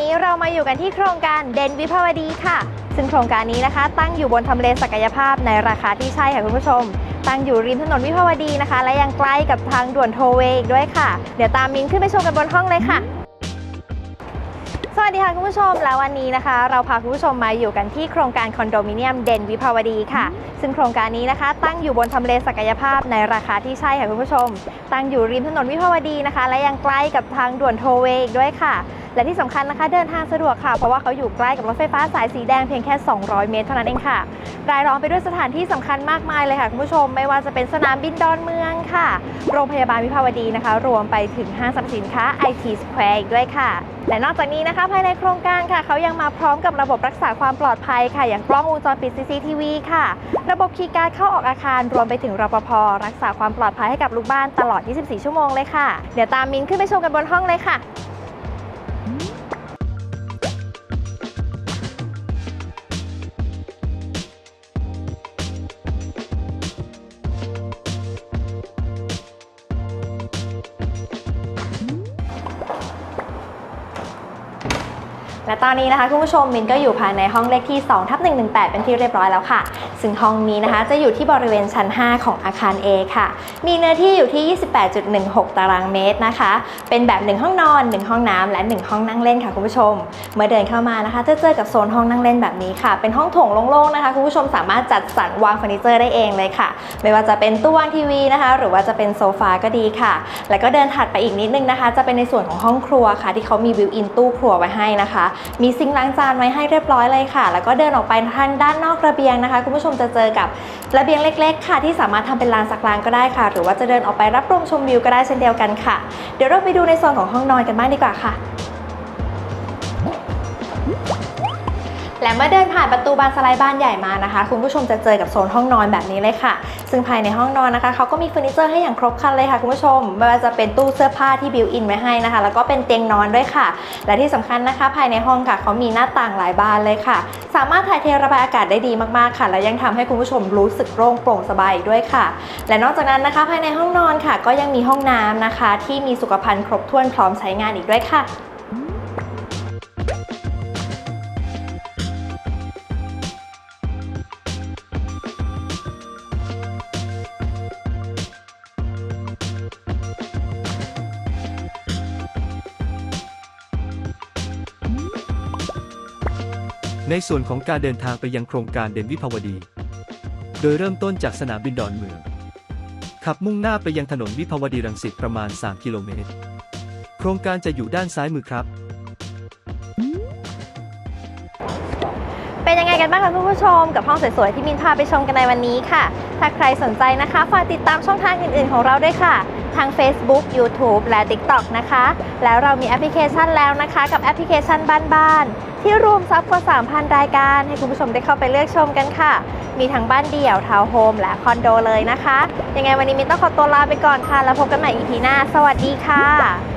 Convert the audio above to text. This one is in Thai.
นี้เรามาอยู่กันที่โครงการเดนวิภาวดีค่ะ ซึ่งโครงการนี้นะคะ ตั้งอยู่บนทำเลศักยภาพในราคาที่ใช่ค่ะคุณผู้ชม ตั้งอยู่ริมถนนวิภาวดีนะคะ และยังใกล้กับทางด่วนโทเวอีกด้วยค่ะ เดี๋ยวตามมินขึ้นไปชมกันบนห้องเลยค่ะ สวัสดีค่ะคุณผู้ชมแล้ววันนี้นะคะ เราพาคุณผู้ชมมาอยู่กันที่โครงการคอนโดมิเนียมเดนวิภาวดีค่ะ ซึ่งโครงการนี้นะคะ ตั้งอยู่บนทำเลศักยภาพในราคาที่ใช่ค่ะคุณผู้ชม ตั้งอยู่ริมถนนวิภาวดีนะคะ และยังใกล้กับทางด่วนโทเวอีกด้วยค่ะ และที่สำคัญนะคะเดินทางสะดวกค่ะ เพราะว่าเขาอยู่ใกล้กับรถไฟฟ้าสายสีแดงเพียงแค่ 200 เมตรเท่านั้นเองค่ะ รายล้อมไปด้วยสถานที่สำคัญมากมายเลยค่ะคุณผู้ชม ไม่ว่าจะเป็นสนามบินดอนเมืองค่ะ โรงพยาบาลวิภาวดีนะคะ รวมไปถึงห้างสรรพสินค้า IT Square อีกด้วยค่ะ และนอกจากนี้นะคะภายในโครงการค่ะ เขายังมาพร้อมกับระบบรักษาความปลอดภัยค่ะ อย่างกล้องวงจรปิด CCTV ค่ะ ระบบคีย์การ์ดเข้าออกอาคารรวมไปถึงรปภรักษาความปลอดภัยให้กับลูกบ้านตลอด 24 ชั่วโมงเลยค่ะ เดี๋ยวตามมินขึ้นไปชมกันบนห้องเลยค่ะ และตอนนี้นะคะคุณผู้ชมมินก็อยู่ภายในห้องเลขที่2ทับ118 เป็นที่เรียบร้อยแล้วค่ะ ซึ่งห้องนี้นะคะจะอยู่ที่บริเวณชั้น 5 ของอาคาร A ค่ะ มีเนื้อที่อยู่ที่ 28.16 ตารางเมตรนะคะ เป็นแบบ 1 ห้องนอน 1 ห้องน้ำและ 1 ห้องนั่งเล่นค่ะคุณผู้ชม เมื่อเดินเข้ามานะคะจะเจอกับโซนห้องนั่งเล่นแบบนี้ค่ะ เป็นห้องโถงโล่งๆนะคะคุณผู้ชมสามารถจัดสรรวางเฟอร์นิเจอร์ได้เองเลยค่ะ ไม่ว่าจะเป็นตู้วางทีวีนะคะ หรือว่าจะเป็นโซฟาก็ดีค่ะ แล้วก็เดินถัดไปอีกนิดนึงนะคะ จะเป็นในส่วนของห้องครัวค่ะ ที่เขามีบิวอินตู้ครัวไว้ให้นะคะมีซิงค์ล้างจานไว้ให้เรียบร้อยเลยค่ะ แล้วก็เดินออกไปทางด้านนอกระเบียงนะคะ คุณผู้ชมจะเจอกับระเบียงเล็ก ๆ ค่ะ ที่สามารถทำเป็นลานสักลานก็ได้ค่ะ หรือว่าจะเดินออกไปรับลมชมวิวก็ได้เช่นเดียวกันค่ะ เดี๋ยวเราไปดูในโซนของห้องนอนกันบ้างดีกว่าค่ะ และเมื่อเดินผ่านประตูบานสไลด์บานใหญ่มานะคะ คุณผู้ชมจะเจอกับโซนห้องนอนแบบนี้เลยค่ะ ซึ่งภายในห้องนอนนะคะเขาก็มีเฟอร์นิเจอร์ให้อย่างครบครันเลยค่ะคุณผู้ชมไม่ว่าจะเป็นตู้เสื้อผ้าที่บิวอินไว้ให้นะคะ แล้วก็เป็นเตียงนอนด้วยค่ะ และที่สำคัญนะคะ ภายในห้องค่ะเขามีหน้าต่างหลายบานเลยค่ะ สามารถถ่ายเทระบายอากาศได้ดีมากๆค่ะ และยังทำให้คุณผู้ชมรู้สึกโล่งโปร่งสบายอีกด้วยค่ะ และนอกจากนั้นนะคะ ภายในห้องนอนค่ะ ก็ยังมีห้องน้ำนะคะ ที่มีสุขภัณฑ์ครบถ้วนพร้อมใช้งานอีกด้วยค่ะ ในส่วนของการเดินทางไปยังโครงการเดนวิภาวดี โดยเริ่มต้นจากสนามบินดอนเมือง ขับมุ่งหน้าไปยังถนนวิภาวดีรังสิตประมาณ 3 กิโลเมตร โครงการจะอยู่ด้านซ้ายมือครับ เป็นยังไงกันบ้างคะคุณผู้ชม กับห้องสวยๆที่มินพาไปชมกันในวันนี้ค่ะ ถ้าใครสนใจนะคะ ฝากติดตามช่องทางอื่นๆของเราด้วยค่ะ ทาง Facebook YouTube และ TikTok นะคะ แล้วเรามีแอปพลิเคชันแล้วนะคะ กับแอปพลิเคชันบ้านๆที่รวมซับกว่า 3,000 รายการ ให้คุณผู้ชมได้เข้าไปเลือกชมกันค่ะ มีทั้งบ้านเดี่ยวทาวน์โฮมและคอนโดเลยนะคะ ยังไงวันนี้มินต้องขอตัวลาไปก่อนค่ะ แล้วพบกันใหม่อีพีหน้า สวัสดีค่ะ